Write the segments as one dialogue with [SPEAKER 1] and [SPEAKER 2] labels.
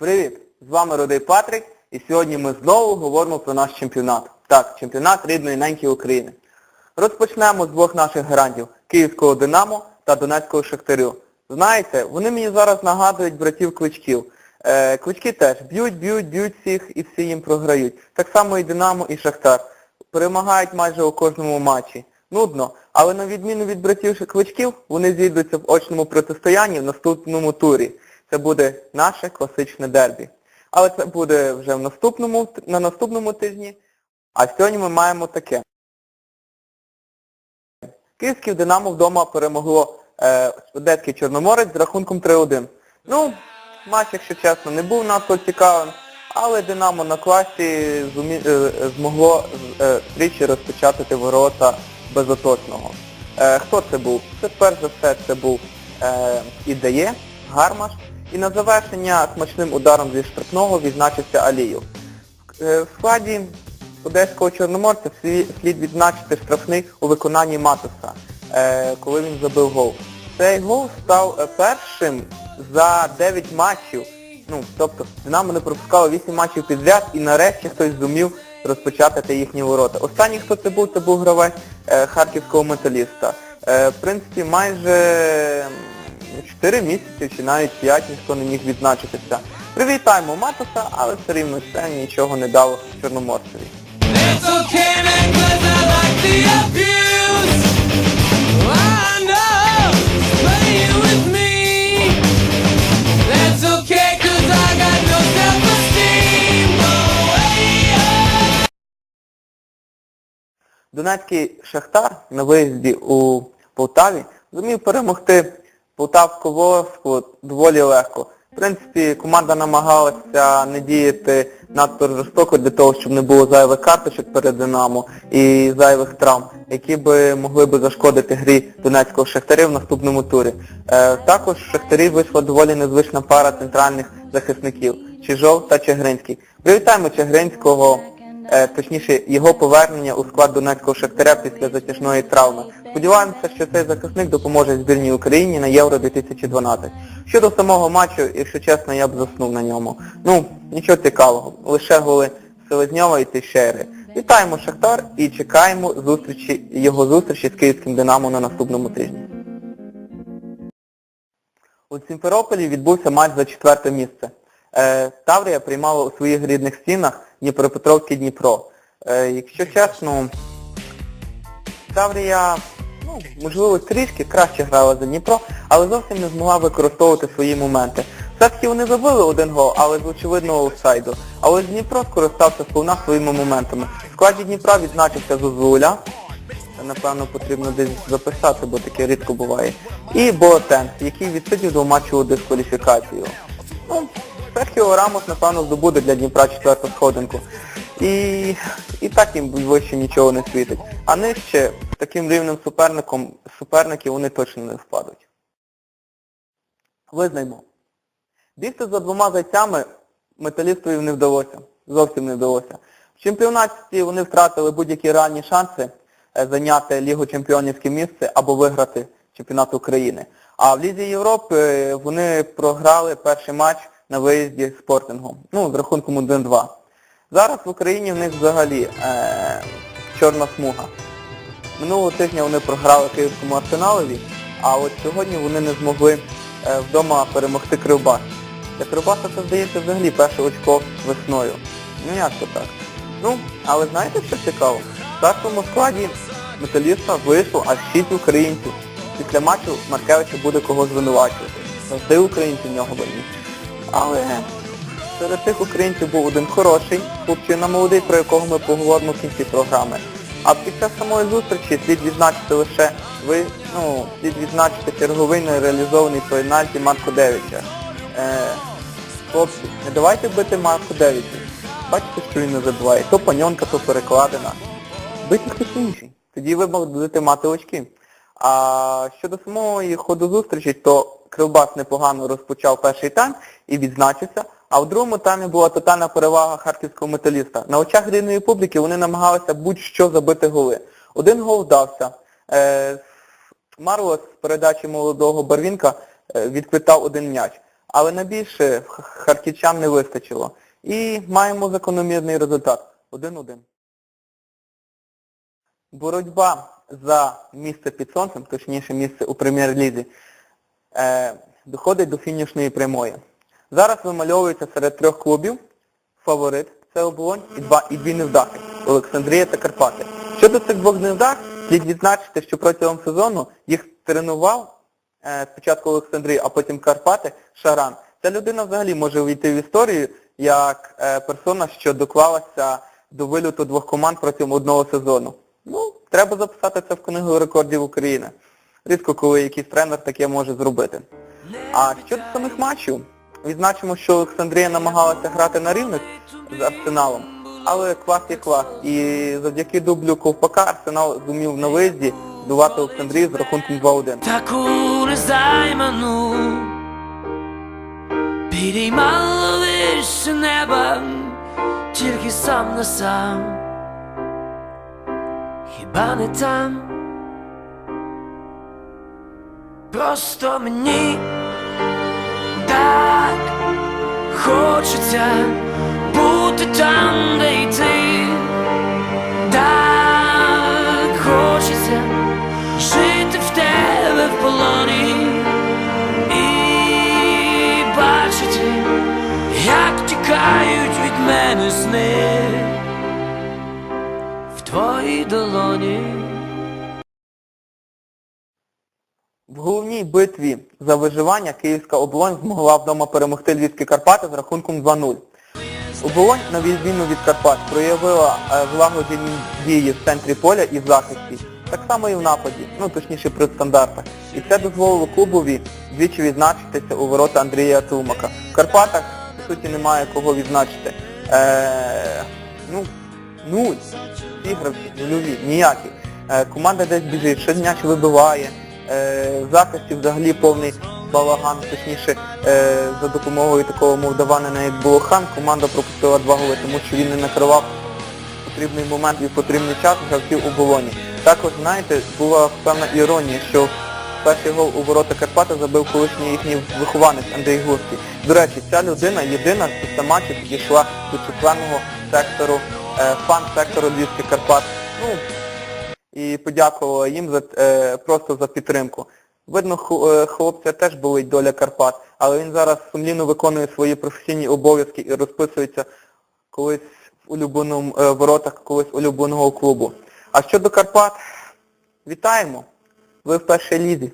[SPEAKER 1] Привіт! З вами Рудий Патрик і сьогодні ми знову говоримо про наш чемпіонат. Так, чемпіонат рідної неньки України. Розпочнемо з двох наших гарантів Київського Динамо та Донецького Шахтарю. Знаєте, вони мені зараз нагадують братів Кличків. Е, Клички теж б'ють, б'ють, б'ють всіх і всі їм програють. Так само і Динамо, і Шахтар. Перемагають майже у кожному матчі. Нудно, але на відміну від братів Кличків, вони зійдуться в очному протистоянні в наступному турі. Це буде наше класичне дербі. Але це буде вже в наступному, на наступному тижні. А сьогодні ми маємо таке. Київське Динамо вдома перемогло е, Одеський Чорноморець з рахунком 3-1. Ну, матч, якщо чесно, не був надто цікавим, але Динамо на класі зумі, е, змогло е, тричі розпечатати ворота безоточного. Е, хто це був? Це перш за все це був е, Ідеє, Гармаш. І на завершення смачним ударом зі штрафного відзначився Алієв. Е, В складі Одеського Чорноморця слід відзначити штрафний у виконанні Матуса, е, коли він забив гол. Цей гол став е, першим за 9 матчів. Ну, тобто Динамо не пропускало 8 матчів підряд і нарешті хтось зумів розпочати їхні ворота. Останній, хто це був, це був гравець харківського металіста. В принципі, майже 4 місяці чи навіть 5 ніхто не міг відзначитися. Привітаємо Матуса, але все рівно це нічого не дало Чорноморцеві. Донецький Шахтар на виїзді у Полтаві зумів перемогти Полтавську Волоску доволі легко. В принципі, команда намагалася не діяти надто жорстоко для того, щоб не було зайвих карточок перед Динамо і зайвих травм, які би могли би зашкодити грі Донецького Шахтаря в наступному турі. Е, також в Шахтарі вийшла доволі незвична пара центральних захисників Чижов та Чегринський. Привітаємо Чегринського е, точніше його повернення у склад Донецького Шахтаря після затяжної травми. Сподіваємося, що цей захисник допоможе збірній Україні на Євро 2012. Щодо самого матчу, якщо чесно, я б заснув на ньому. Ну, нічого цікавого, лише голи Селезньова і Тейшери. Вітаємо Шахтар і чекаємо зустрічі, його зустрічі з київським Динамо на наступному тижні. У Сімферополі відбувся матч за четверте місце. Е, Таврія приймала у своїх рідних стінах Дніпропетровський Дніпро. Е, якщо чесно, Таврія, можливо, трішки краще грала за Дніпро, але зовсім не змогла використовувати свої моменти. Все-таки вони забили один гол, але з очевидного офсайду. Але Дніпро скористався сповна своїми моментами. В складі Дніпра відзначився Зозуля. Це, напевно, потрібно десь записати, бо таке рідко буває. І Боатен, який відсидів до матчу дискваліфікацію. Ну, Серхіо Рамос, напевно, здобуде для Дніпра четверту сходинку. І, і так їм вище нічого не світить. А нижче таким рівним суперником, суперники вони точно не впадуть. Визнаймо. Бігти за двома зайцями металістові не вдалося. Зовсім не вдалося. В чемпіонаті вони втратили будь-які реальні шанси е, зайняти Лігу чемпіонівське місце або виграти чемпіонат України. А в Лізі Європи е, вони програли перший матч на виїзді з спортингом. Ну, з рахунком 1-2. Зараз в Україні в них взагалі е, чорна смуга. Минулого тижня вони програли Київському Арсеналові, а от сьогодні вони не змогли е, вдома перемогти Кривбас. Для Кривбаса це здається взагалі перше очко весною. Ну як то так? Ну, але знаєте, що цікаво? В старшому складі металіста вийшло аж 6 українців. Після матчу Маркевича буде кого звинувачувати. Завжди українці в нього винні. Але серед тих українців був один хороший, хлопчина молодий, про якого ми поговоримо в кінці програми. А під час самої зустрічі слід відзначити лише ви, ну, слід відзначити черговий нереалізований пенальті Марко Девіча. Е, хлопці, не давайте бити Марко Девіча. Бачите, що він не забуває. То паньонка, то перекладена. Бити хтось інший. Тоді ви будете мати очки. А щодо самої ходу зустрічі, то Кривбас непогано розпочав перший тайм і відзначився, а в другому таймі була тотальна перевага харківського металіста. На очах рідної публіки вони намагалися будь-що забити голи. Один гол вдався. Е, Марлос з передачі молодого Барвінка е, відквитав один м'яч. Але на більше харківчан не вистачило. І маємо закономірний результат. 1-1. Боротьба за місце під сонцем, точніше місце у прем'єр-лізі, е, доходить до фінішної прямої. Зараз вимальовується серед трьох клубів фаворит це оболонь і два і дві невдахи Олександрія та Карпати. Щодо цих двох невдах, слід відзначити, що протягом сезону їх тренував е, спочатку Олександрія, а потім Карпати Шаран. Ця людина взагалі може увійти в історію як е, персона, що доклалася до вильоту двох команд протягом одного сезону. Ну, треба записати це в книгу рекордів України. Рідко коли якийсь тренер таке може зробити. А щодо самих матчів, відзначимо, що Олександрія намагалася грати на рівних з Арсеналом, але клас є клас. І завдяки дублю Ковпака Арсенал зумів на виїзді здувати Олександрію з рахунком 2-1.
[SPEAKER 2] Таку незайману Підіймало вище неба Тільки сам на сам Хіба не там Просто мені хочеться бути там, де й ти Так хочеться жити в тебе в полоні і бачити, як тікають від мене сни в твоїй долоні.
[SPEAKER 1] В головній битві за виживання Київська оболонь змогла вдома перемогти Львівські Карпати з рахунком 2-0. Оболонь, на відміну від Карпат, проявила е, злагоджені дії в центрі поля і в захисті. Так само і в нападі, ну точніше при стандартах. І це дозволило клубові двічі відзначитися у ворота Андрія Тулмака. В Карпатах, по суті, немає кого відзначити. Е, ну, нуль. Всі гравці, нульові, ніякі. Е, команда десь біжить, м'яч вибиває. Е, в захисті взагалі повний балаган, точніше, е, за допомогою такого молдаванина, як Болохан, команда пропустила два голи, тому що він не накривав потрібний момент і потрібний час гравців у болоні. Також, знаєте, була певна іронія, що перший гол у ворота Карпати забив колишній їхній вихованець Андрій Гурський. До речі, ця людина єдина після матчу підійшла до численного сектору, е, фан-сектору Львівських Карпат. Ну, і подякувала їм за, е, просто за підтримку. Видно, е, хлопця теж болить доля Карпат, але він зараз сумлінно виконує свої професійні обов'язки і розписується колись в улюбленому е, воротах колись улюбленого клубу. А щодо Карпат, вітаємо! Ви в першій лізі.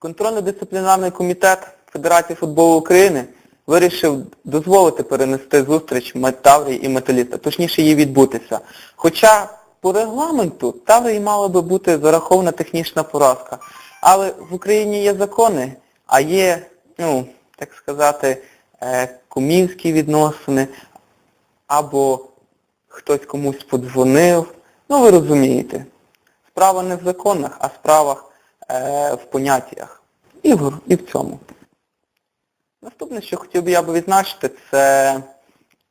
[SPEAKER 1] Контрольно-дисциплінарний комітет Федерації футболу України вирішив дозволити перенести зустріч Таврії і Металіста, точніше її відбутися. Хоча по регламенту Таврії мала би бути зарахована технічна поразка. Але в Україні є закони, а є, ну, так сказати, е, кумівські відносини, або хтось комусь подзвонив. Ну ви розумієте. Справа не в законах, а справах е, в поняттях. І в, і в цьому. Наступне, що хотів би я би відзначити, це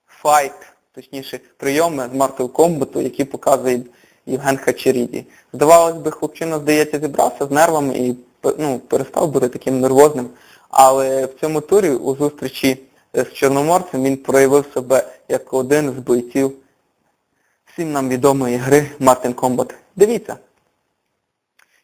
[SPEAKER 1] файт, точніше прийоми з Mortal Kombat, які показує Євген Хачеріді. Здавалось би, хлопчина, здається, зібрався з нервами і ну, перестав бути таким нервозним. Але в цьому турі у зустрічі з Чорноморцем він проявив себе як один з бойців всім нам відомої гри Мартин Комбат. Дивіться.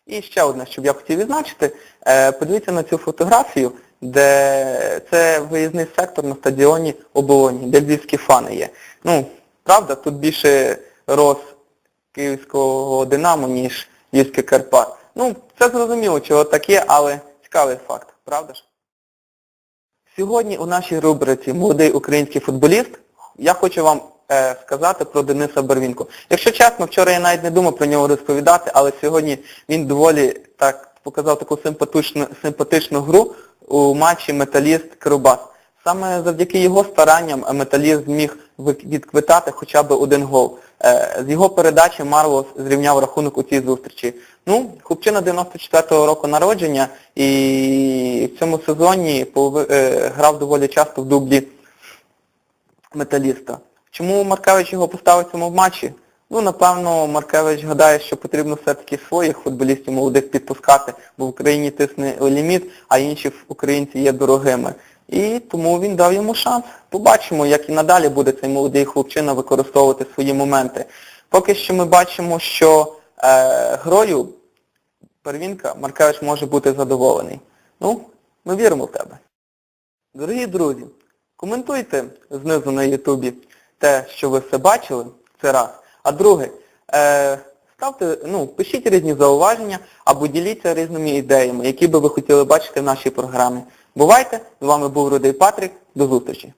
[SPEAKER 1] І ще одне, що б я хотів відзначити, е, подивіться на цю фотографію, де це виїзний сектор на стадіоні Оболоні, де львівські фани є. Ну, правда, тут більше роз київського Динамо, ніж львівський Карпат. Ну, це зрозуміло, чого таке, але цікавий факт, правда ж? Сьогодні у нашій рубриці Молодий український футболіст я хочу вам е, сказати про Дениса Барвінку. Якщо чесно, вчора я навіть не думав про нього розповідати, але сьогодні він доволі так показав таку симпатичну, симпатичну гру у матчі Металіст Кирубас. Саме завдяки його старанням е, Металіст зміг відквитати хоча б один гол. Е, з його передачі Марлос зрівняв рахунок у цій зустрічі. Ну, хлопчина 94-го року народження і в цьому сезоні е, грав доволі часто в дублі металіста. Чому Маркевич його поставив цьому в матчі? Ну, напевно, Маркевич гадає, що потрібно все-таки своїх футболістів молодих підпускати, бо в Україні тисне ліміт, а інші українці є дорогими. І тому він дав йому шанс. Побачимо, як і надалі буде цей молодий хлопчина використовувати свої моменти. Поки що ми бачимо, що е, грою первінка Маркевич може бути задоволений. Ну, ми віримо в тебе. Дорогі друзі, коментуйте знизу на Ютубі те, що ви все бачили, це раз. А друге, е, ставте, ну, пишіть різні зауваження або діліться різними ідеями, які би ви хотіли бачити в нашій програмі. Бувайте, з вами був Рудий Патрік, до зустрічі.